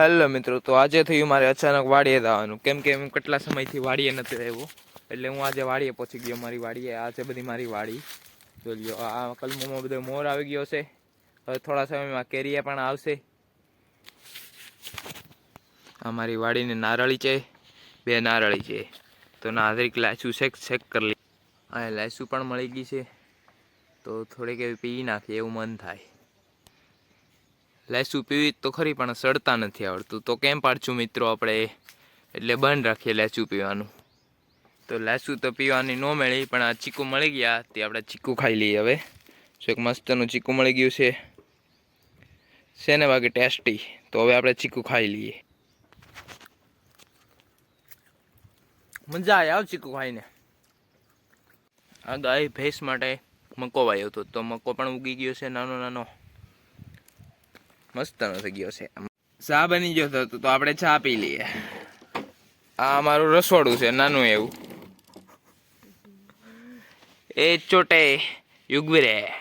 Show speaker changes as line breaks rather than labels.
Hello મિત્રો, તો આજે થયું મારે અચાનક વાડીએ જવાનું. કેમ કે હું કેટલા સમયથી વાડીએ નથી આવ્યો એટલે હું આજે વાડીએ પહોંચી ગયો મારી વાડીએ. આ છે બધી મારી વાડી. જોઈ લ્યો, આ કલમોમાં બધો મોર આવી ગયો છે. હવે થોડા સમયમાં કેરીએ પણ આવશે. આ મારી વાડીને નારળી છે, બે નારળી છે. તો નાગરિક લાયસું શેક શેક કરી લે. આ લાયસું પણ મળી ગઈ છે. તો થોડીક એવી પી નાખીએ, એવું મન થાય. લાયસું પીવી તો ખરી, પણ સડતા નથી આવડતું. તો કેમ પાડશું મિત્રો આપણે? એટલે બંધ રાખીએ લાયસું પીવાનું. તો લાયસું તો પીવાની ન મળી, પણ આ ચીકુ મળી ગયા, તે આપણે ચીકુ ખાઈ લઈએ હવે. જો એક મસ્તનું ચીકુ મળી ગયું છે. શેને વાગે ટેસ્ટી? તો હવે આપણે ચીકુ ખાઈ લઈએ. મજા આવી આવ ચીકુ ખાઈને. આ ગાય ભેંસ માટે મકો વાયો હતો તો મકો પણ ઉગી ગયો છે નાનો નાનો. મસ્તનો થઈ ગયો છે. ચા બની ગયો હતો તો આપણે ચા પી લઈએ. આ અમારું રસોડું છે નાનું એવું. એ ચોટે યુગવીરે.